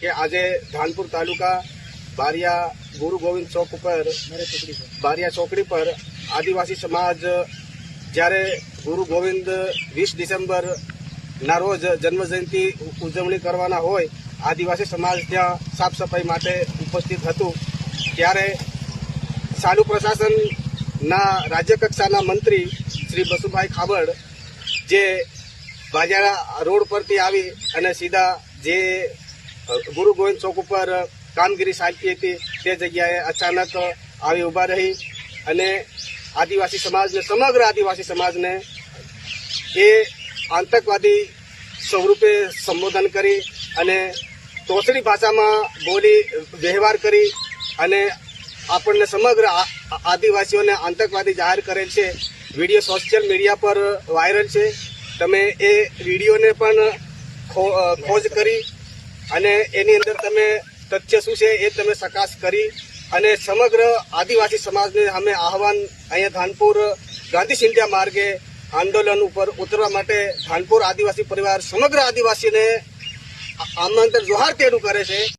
કે આજે ધાનપુર તાલુકા બારિયા ગુરુ ગોવિંદ ચોક ઉપર, બારિયા ચોકડી પર આદિવાસી સમાજ જ્યારે ગુરુ ગોવિંદ વીસ ડિસેમ્બર ના રોજ જન્મજયંતિ ઉજવણી કરવાના હોય, આદિવાસી સમાજ ત્યાં સાફ સફાઈ માટે ઉપસ્થિત હતું. ત્યારે સાલુ પ્રશાસનના રાજ્ય કક્ષાના મંત્રી શ્રી બસુભાઈ ખાબડ જે બાજારા રોડ પરથી આવી અને સીધા જે ગુરુ ગોવિંદ ચોક ઉપર કામગીરી ચાલતી હતી. તે જગ્યાએ અચાનક આવી ઊભા રહી અને આદિવાસી સમાજને, સમગ્ર આદિવાસી સમાજને એ આતંકવાદી સ્વરૂપે સંબોધન કરી અને તોસડી ભાષામાં બોલી, વ્યવહાર કરી અને આપણને સમગ્ર આદિવાસીઓને આતંકવાદી જાહેર કરેલ છે. વીડિયો સોશિયલ મીડિયા પર વાયરલ છે. તમે એ વિડીયોને પણ ખોજ કરી અને એની અંદર તમે તથ્ય શું છે એ તમે ચકાસ કરી અને સમગ્ર આદિવાસી સમાજને અમે આહવાન અહીંયા ધાનપુર ગાંધી સિંધિયા માર્ગે આંદોલન ઉપર ઉતરવા માટે ધાનપુર આદિવાસી પરિવાર સમગ્ર આદિવાસીને આમાંતર જોહાર તેનું કરે છે.